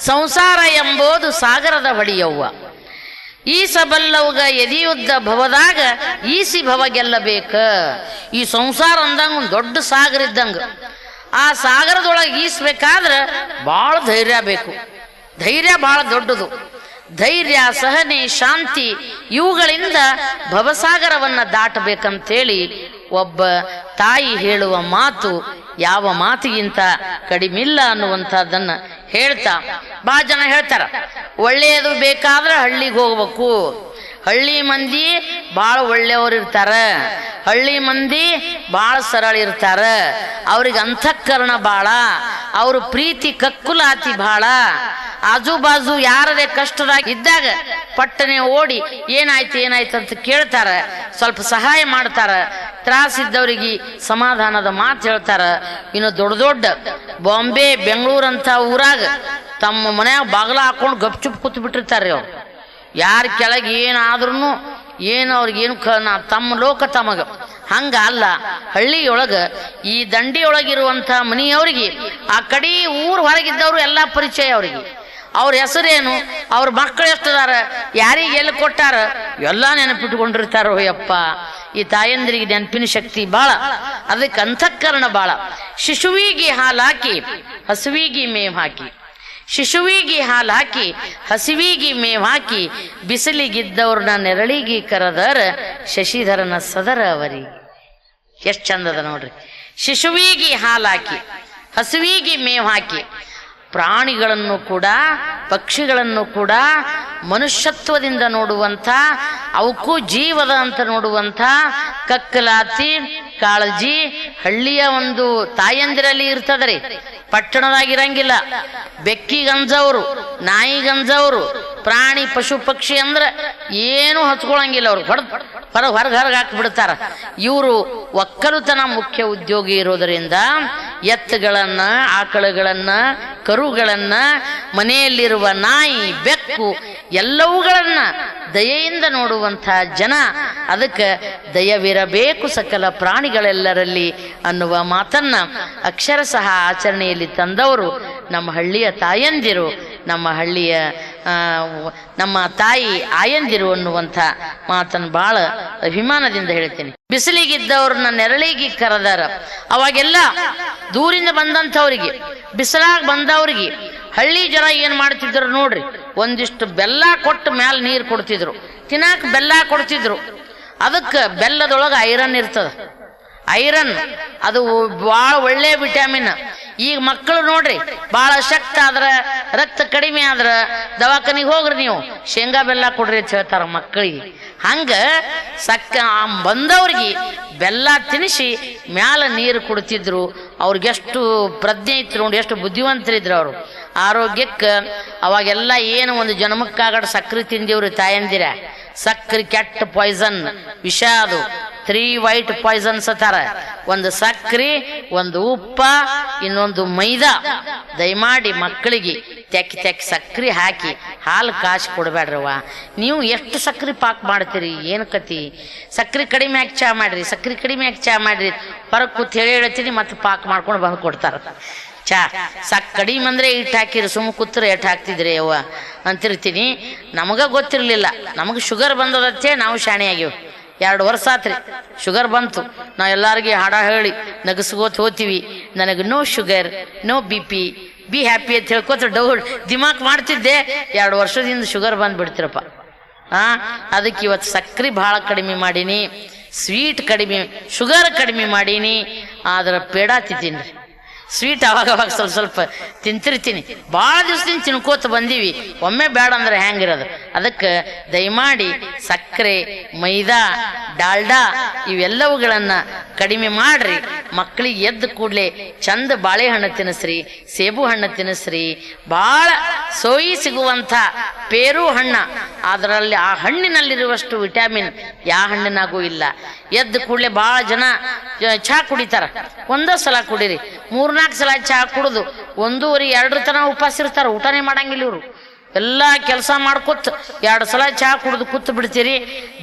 ಸಂಸಾರ ಎಂಬುದು ಸಾಗರದ ಹೊಡಿಯವ್ವ ಈಸಬಲ್ಲವುಗ ಎದಿಯುದ್ದ ಭವದಾಗ ಈಸಿ ಭವ ಗೆಲ್ಲಬೇಕ. ಈ ಸಂಸಾರ ಅಂದಂಗ ಒಂದು ದೊಡ್ಡ ಸಾಗರ ಇದ್ದಂಗ. ಆ ಸಾಗರದೊಳಗೆ ಈಸ್ಬೇಕಾದ್ರೆ ಭಾಳ ಧೈರ್ಯ ಬೇಕು. ಧೈರ್ಯ ಭಾಳ ದೊಡ್ಡದು. ಧೈರ್ಯ, ಸಹನೆ, ಶಾಂತಿ ಇವುಗಳಿಂದ ಭವಸಾಗರವನ್ನು ದಾಟಬೇಕಂತೇಳಿ ಒಬ್ಬ ತಾಯಿ ಹೇಳುವ ಮಾತು ಯಾವ ಮಾತಿಗಿಂತ ಕಡಿಮಿಲ್ಲ ಅನ್ನುವಂಥದ್ದನ್ನ ಹೇಳ್ತಾ ಭಾಳ ಜನ ಹೇಳ್ತಾರ, ಒಳ್ಳೆಯದು ಬೇಕಾದ್ರೆ ಹಳ್ಳಿಗೆ ಹೋಗ್ಬೇಕು. ಹಳ್ಳಿ ಮಂದಿ ಭಾಳ ಒಳ್ಳೆಯವ್ರು ಇರ್ತಾರೆ. ಹಳ್ಳಿ ಮಂದಿ ಭಾಳ ಸರಳ ಇರ್ತಾರೆ. ಅವ್ರಿಗೆ ಅಂತಃಕರಣ ಭಾಳ ಅವ್ರ ಪ್ರೀತಿ ಕಕ್ಕುಲಾತಿ ಭಾಳ ಆಜು ಬಾಜು ಯಾರದೇ ಕಷ್ಟದಾಗ ಇದ್ದಾಗ ಪಟ್ಟನೆ ಓಡಿ ಏನಾಯ್ತು ಏನಾಯ್ತು ಅಂತ ಕೇಳ್ತಾರ, ಸ್ವಲ್ಪ ಸಹಾಯ ಮಾಡ್ತಾರ. ತ್ರಾಸಿದ್ದವರಿಗೆ ಸಮಾಧಾನದ ಮಾತು ಹೇಳ್ತಾರ. ಇನ್ನು ದೊಡ್ಡ ದೊಡ್ಡ ಬಾಂಬೆ ಅಂತ ಊರಾಗ ತಮ್ಮ ಮನ್ಯಾಗ ಬಾಗ್ಲ ಹಾಕೊಂಡು ಗಪ್ಚುಪ್ ಕೂತ್ ಬಿಟ್ಟಿರ್ತಾರೆ ಅವ್ರು. ಯಾರ ಕೆಳಗೆ ಏನಾದ್ರೂ ಏನು ಅವ್ರಿಗೇನು ಕ ನಾ ತಮ್ಮ ಲೋಕ ತಮಗ. ಹಂಗ ಅಲ್ಲ, ಹಳ್ಳಿಯೊಳಗ ಈ ದಂಡಿಯೊಳಗಿರುವಂಥ ಮನೆಯವ್ರಿಗೆ, ಆ ಕಡೆ ಊರು ಹೊರಗಿದ್ದವರು ಎಲ್ಲ ಪರಿಚಯ ಅವ್ರಿಗೆ. ಅವ್ರ ಹೆಸರೇನು? ಅವ್ರ ಮಕ್ಕಳು ಎಷ್ಟದಾರ? ಯಾರಿಗೆ ಎಲ್ಲಿ ಕೊಟ್ಟಾರ? ಎಲ್ಲ ನೆನಪಿಟ್ಕೊಂಡಿರ್ತಾರೋ ಯಪ್ಪ ಈ ತಾಯಂದ್ರಿಗೆ ನೆನಪಿನ ಶಕ್ತಿ ಬಾಳ. ಅದಕ್ಕೆ ಅಂತಃಕರಣ ಬಾಳ. ಶಿಶುವಿಗೆ ಹಾಲು ಹಾಕಿ ಹಸುವಿಗೆ ಮೇವು ಹಾಕಿ. ಶಿಶುವಿಗೆ ಹಾಲು ಹಾಕಿ ಹಸಿವಿಗೆ ಮೇವು ಹಾಕಿ. ಬಿಸಿಲಿಗಿದ್ದವ್ರನ್ನ ನೆರಳಿಗೆ ಕರೆದರ ಶಶಿಧರನ ಸದರ ಅವರಿಗೆ. ಎಷ್ಟು ಚಂದದ ನೋಡ್ರಿ. ಶಿಶುವಿಗೆ ಹಾಲು ಹಾಕಿ ಹಸುವಿಗೆ ಮೇವು ಹಾಕಿ. ಪ್ರಾಣಿಗಳನ್ನು ಕೂಡ, ಪಕ್ಷಿಗಳನ್ನು ಕೂಡ ಮನುಷ್ಯತ್ವದಿಂದ ನೋಡುವಂಥ, ಅವಕ್ಕೂ ಜೀವದ ಅಂತ ನೋಡುವಂಥ ಕಕ್ಕಲಾತಿ, ಕಾಳಜಿ, ಹಳ್ಳಿಯ ಒಂದು ತಾಯಂದಿರಲ್ಲಿ ಇರ್ತದ್ರಿ. ಪಟ್ಟಣದಾಗಿರಂಗಿಲ್ಲ. ಬೆಕ್ಕಿಗಂಜವರು ನಾಯಿಗಂಜವರು ಪ್ರಾಣಿ ಪಶು ಪಕ್ಷಿ ಅಂದ್ರೆ ಏನು ಹಚ್ಕೊಳಂಗಿಲ್ಲ ಅವ್ರು. ಹೊರ ಹೊರಗೆ ಹೊರಗೆ ಹೊರಗೆ ಹಾಕಿಬಿಡ್ತಾರ. ಇವರು ಒಕ್ಕಲುತನ ಮುಖ್ಯ ಉದ್ಯೋಗಿ ಇರೋದರಿಂದ ಎತ್ತುಗಳನ್ನ, ಆಕಳುಗಳನ್ನ, ಕರುಗಳನ್ನ, ಮನೆಯಲ್ಲಿರುವ ನಾಯಿ, ಬೆಕ್ಕು, ಎಲ್ಲವುಗಳನ್ನ ದಯೆಯಿಂದ ನೋಡುವಂಥ ಜನ. ಅದಕ್ಕೆ ದಯವಿರಬೇಕು ಸಕಲ ಪ್ರಾಣಿಗಳೆಲ್ಲರಲ್ಲಿ ಅನ್ನುವ ಮಾತನ್ನ ಅಕ್ಷರಶಃ ಆಚರಣೆಯಲ್ಲಿ ತಂದವರು ನಮ್ಮ ಹಳ್ಳಿಯ ತಾಯಂದಿರು. ನಮ್ಮ ಹಳ್ಳಿಯ ನಮ್ಮ ತಾಯಿ ಆಯಂದಿರು ಅನ್ನುವಂಥ ಮಾತನ್ನು ಬಹಳ ಅಭಿಮಾನದಿಂದ ಹೇಳ್ತೀನಿ. ಬಿಸಿಲಿಗಿದ್ದವ್ರನ್ನ ನೆರಳಿಗೆ ಕರೆದಾರ. ಅವಾಗೆಲ್ಲ ದೂರಿಂದ ಬಂದಂಥವ್ರಿಗೆ, ಬಿಸಿಲಾಗ ಬಂದವ್ರಿಗೆ ಹಳ್ಳಿ ಜನ ಏನು ಮಾಡ್ತಿದ್ರು ನೋಡ್ರಿ, ಒಂದಿಷ್ಟು ಬೆಲ್ಲ ಕೊಟ್ಟು ಮ್ಯಾಲ ನೀರು ಕೊಡ್ತಿದ್ರು. ತಿನ್ನಾಕ ಬೆಲ್ಲ ಕೊಡ್ತಿದ್ರು. ಅದಕ್ಕೆ ಬೆಲ್ಲದೊಳಗೆ ಐರನ್ ಇರ್ತದೆ. ಐರನ್, ಅದು ಭಾಳ ಒಳ್ಳೆ ವಿಟಮಿನ್. ಈಗ ಮಕ್ಕಳು ನೋಡ್ರಿ ಬಹಳ ಶಕ್ತ ಆದ್ರ, ರಕ್ತ ಕಡಿಮೆ ಆದ್ರ ದವಾಖಾನಿಗೆ ಹೋಗ್ರಿ ನೀವು. ಶೇಂಗಾ ಬೆಲ್ಲ ಕೊಡ್ರಿ ಅಂತ ಹೇಳ್ತಾರ ಮಕ್ಕಳಿಗೆ. ಹಂಗ ಸಕ್ಕ ಬಂದವ್ರಿಗೆ ಬೆಲ್ಲ ತಿನ್ನಿಸಿ ಮ್ಯಾಲ ನೀರು ಕುಡ್ತಿದ್ರು. ಅವ್ರಿಗೆಷ್ಟು ಪ್ರಜ್ಞೆ ಇತ್ತು ನೋಡಿ, ಎಷ್ಟು ಬುದ್ಧಿವಂತರಿದ್ರು ಅವರು. ಆರೋಗ್ಯಕ್ಕೆ ಅವಾಗೆಲ್ಲ ಏನು ಒಂದು ಜನ್ಮಕ್ಕಾಗಡ ಸಕ್ಕರೆ ತಿಂದಿವ್ರಿ ತಾಯಂದಿರ. ಸಕ್ಕರೆ ಕೆಟ್ಟ ಪಾಯ್ಸನ್ ವಿಷ ಅದು. ತ್ರೀ ವೈಟ್ ಪಾಯ್ಸನ್ಸ್ ಅತ್ತಾರ ಒಂದು ಸಕ್ರಿ ಒಂದು ಉಪ್ಪ, ಇನ್ನೊಂದು ಮೈದಾ. ದಯಮಾಡಿ ಮಕ್ಕಳಿಗೆ ತೆಕ್ಕಿ ತೆಕ್ಕಿ ಸಕ್ರಿ ಹಾಕಿ ಹಾಲು ಕಾಸು ಕೊಡಬೇಡ್ರವ್ವ ನೀವು ಎಷ್ಟು ಸಕ್ರಿ ಪಾಕ್ ಮಾಡ್ತೀರಿ? ಏನು ಕತಿ? ಸಕ್ರಿ ಕಡಿಮೆ ಹಾಕಿ ಚಾ ಮಾಡ್ರಿ, ಸಕ್ರಿ ಕಡಿಮೆ ಹಾಕಿ ಚಾ ಮಾಡ್ರಿ. ಹೊರಗೆ ಕೂತ್ ಹೇಳಿ ಹೇಳ್ತೀನಿ ಮತ್ತೆ ಪಾಕ್ ಮಾಡ್ಕೊಂಡು ಬಂದು ಕೊಡ್ತಾರ. ಚಾ ಸಕ್ ಕಡಿಮೆ ಅಂದರೆ ಇಟ್ಟು ಹಾಕಿರಿ ಸುಮ್ಮ ಕೂತ್ರೆ ಎಟ್ಟು ಹಾಕ್ತಿದ್ರಿ ಅವ್ವ? ಅಂತಿರ್ತೀನಿ. ನಮಗೆ ಗೊತ್ತಿರಲಿಲ್ಲ. ನಮಗೆ ಶುಗರ್ ಬಂದದಂತೆ ನಾವು ಶಾಣೆ ಎರಡು ವರ್ಷ ಆತ್ರಿ. ಶುಗರ್ ಬಂತು. ನಾವು ಎಲ್ಲಾರಿಗೆ ಹಾಡ ಹೇಳಿ, ನಗಸ್ಕೋತ ಹೋತಿವಿ. ನನಗೆ no sugar no B P be happy ಅಂತ ಹೇಳ್ಕೋತ ಡೌಟ್ ದಿಮಾಕ್ ಮಾಡ್ತಿದ್ದೆ. ಎರಡು ವರ್ಷದಿಂದ ಶುಗರ್ ಬಂದ್ಬಿಡ್ತಿರಪ್ಪ. ಆ, ಅದಕ್ಕೆ ಇವತ್ತು ಸಕ್ಕರೆ ಭಾಳ ಕಡಿಮೆ ಮಾಡೀನಿ. ಸ್ವೀಟ್ ಕಡಿಮೆ ಶುಗರ್ ಕಡಿಮೆ ಮಾಡೀನಿ. ಆದ್ರೆ ಪೇಡ ರೀ ಸ್ವೀಟ್ ಅವಾಗ ಅವಾಗ ಸ್ವಲ್ಪ ಸ್ವಲ್ಪ ತಿಂತಿರ್ತೀನಿ. ಭಾಳ ದಿವಸದಿಂದ ತಿನ್ಕೋತ ಬಂದೀವಿ. ಒಮ್ಮೆ ಬೇಡ ಅಂದ್ರೆ ಹೆಂಗಿರೋದು? ಅದಕ್ಕೆ ದಯಮಾಡಿ ಸಕ್ಕರೆ, ಮೈದಾ, ಡಾಲ್ಡಾ ಇವೆಲ್ಲವುಗಳನ್ನು ಕಡಿಮೆ ಮಾಡ್ರಿ. ಮಕ್ಕಳಿಗೆ ಎದ್ದ ಕೂಡಲೇ ಚಂದ ಬಾಳೆಹಣ್ಣು ತಿನ್ನಿಸ್ರಿ ಸೇಬು ಹಣ್ಣು ತಿನ್ನಿಸ್ರಿ. ಭಾಳ ಸೋಯಿ ಸಿಗುವಂಥ ಪೇರು ಹಣ್ಣ. ಅದರಲ್ಲಿ ಆ ಹಣ್ಣಿನಲ್ಲಿರುವಷ್ಟು ವಿಟಮಿನ್. ಯಾವ ಹಣ್ಣಿನಾಗೂ ಇಲ್ಲ. ಎದ್ದ ಕೂಡಲೇ ಭಾಳ ಜನ ಚಹಾ ಕುಡಿತಾರ. ಒಂದೇ ಸಲ ಕುಡೀರಿ. ಮೂರ್ನಾಲ್ಕು ಸಲ ಚಹಾ ಕುಡಿದು ಒಂದೂವರೆ, ಎರಡರ ತನ ಉಪವಾಸ ಇರ್ತಾರೆ. ಊಟನೇ ಮಾಡಂಗಿಲ್ಲ ಇವರು. ಎಲ್ಲ ಕೆಲಸ ಮಾಡ್ಕೊತ್ ಎರಡು ಸಲ ಚಹಾ ಕುಡಿದು ಕೂತ್ ಬಿಡ್ತೀರಿ.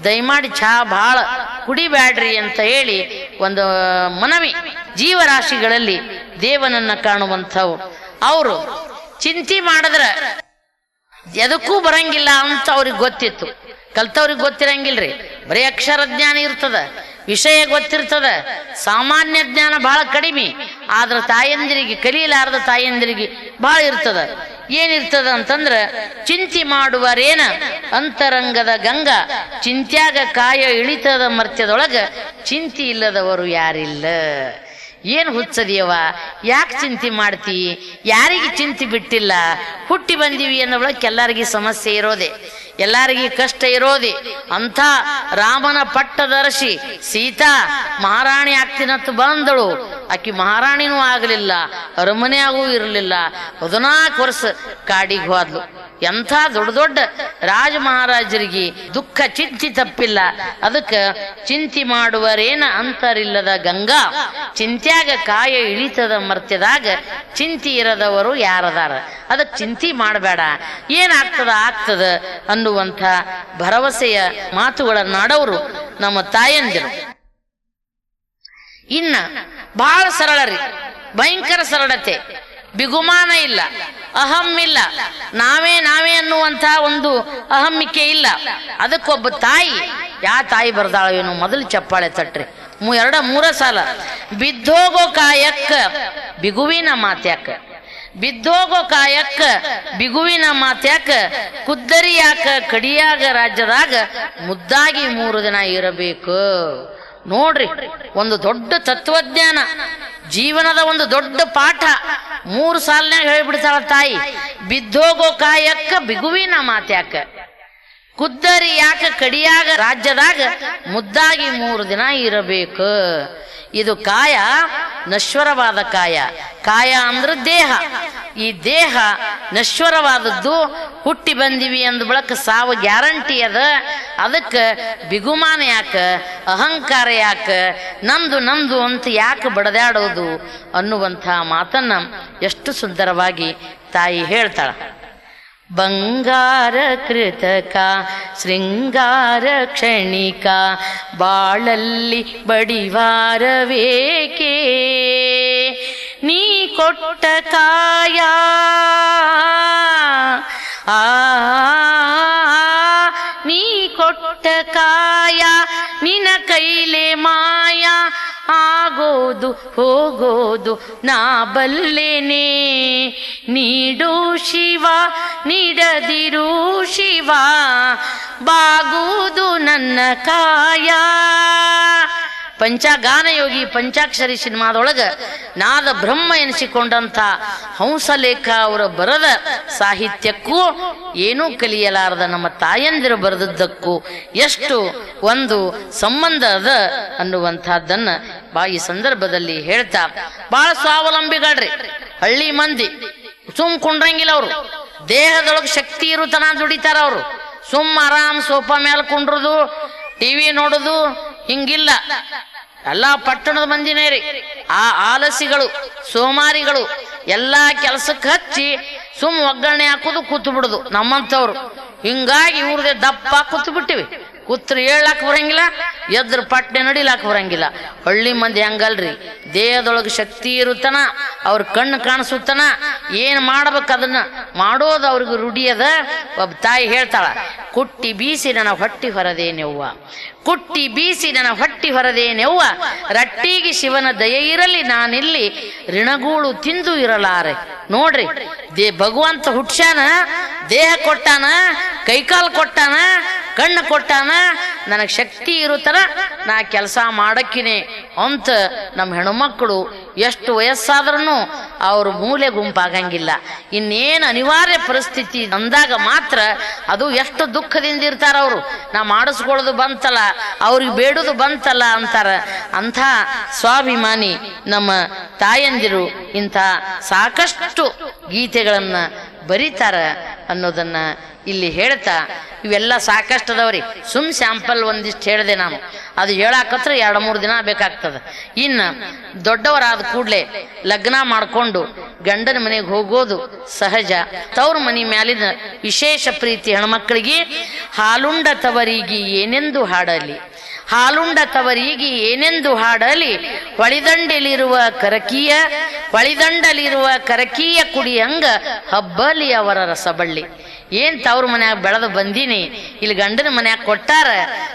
ದಯಮಾಡಿ ಚಹಾ ಭಾಳ ಕುಡಿಬ್ಯಾಡ್ರಿ ಅಂತ ಹೇಳಿ ಒಂದು ಮನವಿ ಜೀವರಾಶಿಗಳಲ್ಲಿ ದೇವನನ್ನ ಕಾಣುವಂಥವು. ಅವರು ಚಿಂತೆ ಮಾಡಿದ್ರ ಎದಕ್ಕೂ ಬರಂಗಿಲ್ಲ ಅಂತ ಅವ್ರಿಗೆ ಗೊತ್ತಿತ್ತು. ಕಲ್ತವ್ರಿಗೆ ಗೊತ್ತಿರಂಗಿಲ್ರಿ. ಬರೀ ಅಕ್ಷರ ಜ್ಞಾನ ಇರ್ತದ, ವಿಷಯ ಗೊತ್ತಿರ್ತದ, ಸಾಮಾನ್ಯ ಜ್ಞಾನ ಬಹಳ ಕಡಿಮೆ. ಆದ್ರೆ ತಾಯಂದಿರಿಗೆ, ಕಲಿಯಲಾರದ ತಾಯಂದಿರಿಗೆ ಬಹಳ ಇರ್ತದ. ಏನಿರ್ತದ ಅಂತಂದ್ರ, ಚಿಂತಿ ಮಾಡುವರೇನ ಅಂತರಂಗದ ಗಂಗಾ, ಚಿಂತ್ಯಾಗ ಕಾಯ ಇಳಿತದ ಮರ್ತ್ಯದೊಳಗ ಚಿಂತಿ ಇಲ್ಲದವರು ಯಾರಿಲ್ಲ. ಏನು ಹುಚ್ಚದಿಯವ ಯಾಕೆ ಚಿಂತೆ ಮಾಡ್ತಿ? ಯಾರಿಗೆ ಚಿಂತೆ ಬಿಟ್ಟಿಲ್ಲ? ಹುಟ್ಟಿ ಬಂದೀವಿ ಅನ್ನೋಳಕ್ಕೆ ಎಲ್ಲರಿಗೆ ಸಮಸ್ಯೆ ಇರೋದೆ. ಎಲ್ಲರಿಗೆ ಕಷ್ಟ ಇರೋದೆ. ಅಂಥ ರಾಮನ ಪಟ್ಟದರ್ಶಿ ಸೀತಾ ಮಹಾರಾಣಿ ಆಗ್ತೀನಂತ ಬಂದಳು. ಆಕಿ ಮಹಾರಾಣಿನೂ ಆಗಲಿಲ್ಲ, ಅರಮನೆಯಾಗೂ ಇರಲಿಲ್ಲ. ಹದಿನಾಲ್ಕು ವರ್ಷ ಕಾಡಿಗೆ ಹೋದ್ಲು. ಎಂಥ ದೊಡ್ಡ ದೊಡ್ಡ ರಾಜ ಮಹಾರಾಜರಿಗೆ ದುಃಖ ಚಿಂತಿ ತಪ್ಪಿಲ್ಲ. ಅದಕ್ಕೆ ಚಿಂತಿ ಮಾಡುವರೇನ ಅಂತರಿಲ್ಲದ ಗಂಗಾ ಚಿಂತ್ಯಾಗ ಕಾಯ ಇಳಿತದ ಮರ್ತ್ಯದಾಗ ಚಿಂತಿ ಇರದವರು ಯಾರದಾರ? ಅದಕ್ಕೆ ಚಿಂತಿ ಮಾಡಬೇಡ. ಏನಾಗ್ತದ ಆಗ್ತದ ಅನ್ನುವಂಥ ಭರವಸೆಯ ಮಾತುಗಳನ್ನಾಡವರು ನಮ್ಮ ತಾಯಂದಿರು. ಇನ್ನ ಬಹಳ ಸರಳರಿ, ಭಯಂಕರ ಸರಳತೆ. ಬಿಗುಮಾನ ಇಲ್ಲ, ಅಹಂ ಇಲ್ಲ. ನಾವೇ ನಾವೇ ಅನ್ನುವಂಥ ಒಂದು ಅಹಮ್ಮಿಕೆ ಇಲ್ಲ. ಅದಕ್ಕೊಬ್ಬ ತಾಯಿ, ಯಾ ತಾಯಿ ಬರ್ದಾಳ ಏನು ಮೊದಲು ಚಪ್ಪಾಳೆ ತಟ್ರಿ. ಮೂ ಎರಡ ಮೂರ ಸಾಲ. ಬಿದ್ದೋಗೋ ಕಾಯಕ್ಕ ಬಿಗುವಿನ ಮಾತ್ಯಾಕ. ಬಿದ್ದೋಗೋ ಕಾಯಕ್ಕ ಬಿಗುವಿನ ಮಾತ್ಯಾಕ. ಕುದ್ದರಿಯಾಕ ಕಡಿಯಾಗ ರಾಜ್ಯದಾಗ ಮುದ್ದಾಗಿ ಮೂರು ದಿನ ಇರಬೇಕು. ನೋಡ್ರಿ, ಒಂದು ದೊಡ್ಡ ತತ್ವಜ್ಞಾನ, ಜೀವನದ ಒಂದು ದೊಡ್ಡ ಪಾಠ. ಮೂರು ಸಾಲಿನಾಗ ಹೇಳಿಬಿಡ್ತಾಳ ತಾಯಿ, ಬಿದ್ದೋಗೋ ಕಾಯಕ್ಕ ಬಿಗುವಿನ ಮಾತ್ಯಾಕ. ಕುದ್ದರಿ ಯಾಕ ಕಡಿಯಾಗ ರಾಜ್ಯದಾಗ ಮುದ್ದಾಗಿ ಮೂರು ದಿನ ಇರಬೇಕು. ಇದು ಕಾಯ, ನಶ್ವರವಾದ ಕಾಯ. ಕಾಯ ಅಂದ್ರೆ ದೇಹ. ಈ ದೇಹ ನಶ್ವರವಾದದ್ದು, ಹುಟ್ಟಿ ಬಂದಿವಿ ಅಂದ ಬಳಕ ಸಾವು ಗ್ಯಾರಂಟಿ ಅದ. ಅದಕ್ಕೆ ಬಿಗುಮಾನ ಯಾಕ, ಅಹಂಕಾರ ಯಾಕೆ, ನಂದು ನಂದು ಅಂತ ಯಾಕೆ ಬಡದಾಡೋದು ಅನ್ನುವಂಥ ಮಾತನ್ನ ಎಷ್ಟು ಸುಂದರವಾಗಿ ತಾಯಿ ಹೇಳ್ತಾಳ. ಬಂಗಾರ ಕೃತಕ ಶೃಂಗಾರ ಕ್ಷಣಿಕ ಬಾಳಲ್ಲಿ ಬಡಿವಾರವೇಕೆ ನೀ ಕೊಟ್ಟ ಕಾಯ ಆ ನೀ ಕೊಟ್ಟ ಕಾಯ ನಿನ ಕೈಲೆ ಮಾಯ ಆಗೋದು ಹೋಗೋದು ನಾ ಬಲ್ಲೆನೆ. ನೀಡು ಶಿವ ನೀಡದಿರು ಶಿವ ಬಾಗುವುದು ನನ್ನ ಕಾಯ. ಪಂಚಗಾನ ಯೋಗಿ ಪಂಚಾಕ್ಷರಿ ಸಿನಿಮಾದೊಳಗ ನಾದ ಬ್ರಹ್ಮ ಎನಿಸಿಕೊಂಡಂಥ ಹಂಸಲೇಖ ಅವರ ಬರದ ಸಾಹಿತ್ಯಕ್ಕೂ ಏನೂ ಕಲಿಯಲಾರದ ನಮ್ಮ ತಾಯಂದಿರು ಬರೆದದ್ದಕ್ಕೂ ಎಷ್ಟು ಒಂದು ಸಂಬಂಧ ಅದ ಅನ್ನುವಂಥದ್ದನ್ನು ಬಾಯಿ ಸಂದರ್ಭದಲ್ಲಿ ಹೇಳ್ತಾ. ಬಹಳ ಸ್ವಾವಲಂಬಿಗಳ್ರಿ. ಹಳ್ಳಿ ಮಂದಿ. ಸುಮ್ ಕುಂಡ್ರಂಗಿಲ್ಲ ಅವರು. ದೇಹದೊಳಗೆ ಶಕ್ತಿ ಇರುತ್ತನ ದುಡಿತಾರ ಅವರು. ಸುಮ್ ಆರಾಮ್ ಸೋಫಾ ಮೇಲೆ ಕುಂಡ್ರದು, ಟಿವಿ ನೋಡುದು, ಹಿಂಗಿಲ್ಲ. ಎಲ್ಲಾ ಪಟ್ಟಣದ ಮಂದಿನೇ ರೀ. ಆ ಆಲಸಿಗಳು, ಸೋಮಾರಿಗಳು ಎಲ್ಲಾ ಕೆಲಸಕ್ಕೆ ಹಚ್ಚಿ ಸುಮ್ ಒಗ್ಗರಣೆ ಹಾಕೋದು ಕೂತು ಬಿಡುದು ನಮ್ಮಂಥವ್ರು. ಹಿಂಗಾಗಿ ಇವ್ರದೇ ದಪ್ಪ ಕೂತು ಬಿಟ್ಟಿವಿ ಕೂತ್ರ ಹೇಳಕ್ ಬರಂಗಿಲ್ಲ, ಎದ್ರ ಪಟ್ನೆ ನಡಿಲಾಕ ಬರಂಗಿಲ್ಲ. ಹಳ್ಳಿ ಮಂದಿ ಹಂಗಲ್ರಿ, ದೇಹದೊಳಗೆ ಶಕ್ತಿ ಇರುತ್ತನ ಅವ್ರ ಕಣ್ಣು ಕಾಣಿಸುತ್ತನ, ಏನ್ ಮಾಡ್ಬೇಕು ಅದನ್ನ? ಮಾಡೋದು ಅವ್ರಿಗೆ ರೂಢಿ ಅದ. ಒಬ್ಬ ತಾಯಿ ಹೇಳ್ತಾಳ, ಕುಟ್ಟಿ ಬೀಸಿ ನನ್ನ ಹೊಟ್ಟಿ ಹೊರದೇನೆವ್ವ. ಕುಟ್ಟಿ ಬೀಸಿ ನನ್ನ ಹೊಟ್ಟಿ ಹೊರದೇನೆವ್ವ. ರಟ್ಟಿಗೆ ಶಿವನ ದಯ ಇರಲಿ, ನಾನಿಲ್ಲಿ ಋಣಗೂಳು ತಿಂದು ಇರಲಾರೆ. ನೋಡ್ರಿ, ದೇ ಭಗವಂತ ಹುಟ್ಸ್ಯಾನ, ದೇಹ ಕೊಟ್ಟಾನ, ಕೈಕಾಲು ಕೊಟ್ಟಾನ ಕಣ್ಣು ಕೊಟ್ಟಾನ, ನನಗೆ ಶಕ್ತಿ ಇರುತ್ತಲ್ಲ ನಾ ಕೆಲಸ ಮಾಡಕ್ಕಿನಿ ಅಂತ ನಮ್ಮ ಹೆಣ್ಮಕ್ಕಳು ಎಷ್ಟು ವಯಸ್ಸಾದ್ರೂ ಅವ್ರ ಮೂಲೆ ಗುಂಪಾಗಂಗಿಲ್ಲ. ಇನ್ನೇನು ಅನಿವಾರ್ಯ ಪರಿಸ್ಥಿತಿ ಅಂದಾಗ ಮಾತ್ರ ಅದು ಎಷ್ಟು ದುಃಖದಿಂದ ಇರ್ತಾರ ಅವರು. ನಾ ಮಾಡಿಸ್ಕೊಳ್ಳೋದು ಬಂತಲ್ಲ, ಅವ್ರಿಗೆ ಬೇಡೋದು ಬಂತಲ್ಲ ಅಂತಾರ. ಅಂಥ ಸ್ವಾಭಿಮಾನಿ ನಮ್ಮ ತಾಯಂದಿರು ಇಂಥ ಸಾಕಷ್ಟು ಗೀತೆಗಳನ್ನು ಬರೀತಾರ ಅನ್ನೋದನ್ನ ಇಲ್ಲಿ ಹೇಳ್ತಾ, ಇವೆಲ್ಲ ಸಾಕಷ್ಟು ಅದಾವ್ರಿ ಸುಮ್ ಸ್ಯಾಂಪಲ್ ಒಂದಿಷ್ಟು ಹೇಳಿದೆ ನಾನು. ಅದು ಹೇಳಾಕತ್ರ ಎರಡು ಮೂರು ದಿನ ಬೇಕಾಗ್ತದೆ. ಇನ್ನು ದೊಡ್ಡವರಾದ ಕೂಡಲೇ ಲಗ್ನ ಮಾಡಿಕೊಂಡು ಗಂಡನ ಮನೆಗೆ ಹೋಗೋದು ಸಹಜ. ತವ್ರ ಮನೆ ಮ್ಯಾಲಿನ ವಿಶೇಷ ಪ್ರೀತಿ ಹೆಣ್ಮಕ್ಳಿಗೆ ಹಾಲುಂಡ ತವರಿಗೆ ಏನೆಂದು ಹಾಡಲಿ. ಹಾಲುಂಡ ತವರಿಗೆ ಏನೆಂದು ಹಾಡಲಿ. ಹೊಳಿದಂಡಲಿರುವ ಕರಕೀಯ ಹೊಳಿದಂಡಲಿರುವ ಕರಕೀಯ ಕುಡಿಯಂಗ ಹಬ್ಬಲಿ ಅವರ ರಸಬಳ್ಳಿ. ಏನ್ ತವ್ರ ಮನ್ಯಾಗ ಬೆಳೆದು ಬಂದೀನಿ? ಇಲ್ಲಿ ಗಂಡನ ಮನ್ಯಾಗ ಕೊಟ್ಟಾರ,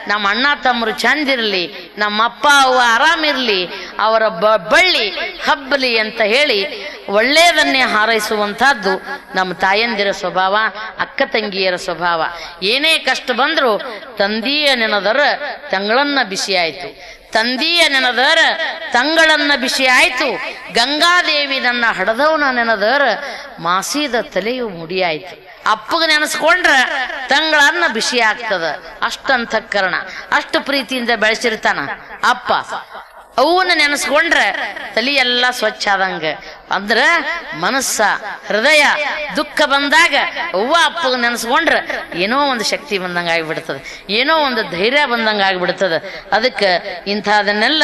ನಮ್ಮ ಅಣ್ಣ ತಮ್ಮರು ಚಂದಿರಲಿ ನಮ್ಮ ಅಪ್ಪ ಅವ್ವ ಆರಾಮಿರ್ಲಿ ಅವರ ಬಳ್ಳಿ ಹಬ್ಬಲಿ ಅಂತ ಹೇಳಿ ಒಳ್ಳೆಯದನ್ನೇ ಹಾರೈಸುವಂತಹದ್ದು ನಮ್ಮ ತಾಯಂದಿರ ಸ್ವಭಾವ, ಅಕ್ಕ ತಂಗಿಯರ ಸ್ವಭಾವ. ಏನೇ ಕಷ್ಟ ಬಂದ್ರು ತಂದೆಯ ನೆನದರ ತಂಗಳನ್ನ ಬಿಸಿ ಆಯ್ತು ತಂದೆಯ ನೆನದರ ತಂಗಳನ್ನ ಬಿಸಿ ಆಯ್ತು. ಗಂಗಾದೇವಿ ನನ್ನ ಹಡದವನ ನೆನದರ ಮಾಸಿದ ತಲೆಯು ಮುಡಿಯಾಯ್ತು. ಅಪ್ಪಗ ನೆನೆಸ್ಕೊಂಡ್ರ ತಂಗಳನ್ನ ಬಿಸಿ ಆಗ್ತದ. ಅಷ್ಟಂತಃಕರಣ ಅಷ್ಟು ಪ್ರೀತಿಯಿಂದ ಬೆಳೆಸಿರ್ತಾನ ಅಪ್ಪ. ಅವನ್ನ ನೆನೆಸ್ಕೊಂಡ್ರೆ ತಲಿ ಎಲ್ಲ ಸ್ವಚ್ಛ ಆದಂಗ. ಅಂದ್ರ ಮನಸ್ಸ, ಹೃದಯ ದುಃಖ ಬಂದಾಗ ಅವ್ವ ಅಪ್ಪ ನೆನೆಸ್ಕೊಂಡ್ರೆ ಏನೋ ಒಂದು ಶಕ್ತಿ ಬಂದಂಗ ಆಗಿಬಿಡ್ತದೆ. ಏನೋ ಒಂದು ಧೈರ್ಯ ಬಂದಂಗ ಆಗಿಬಿಡ್ತದ. ಅದಕ್ಕೆ ಇಂಥದನ್ನೆಲ್ಲ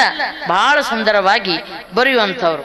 ಬಹಳ ಸುಂದರವಾಗಿ ಬರೆಯುವಂಥವ್ರು.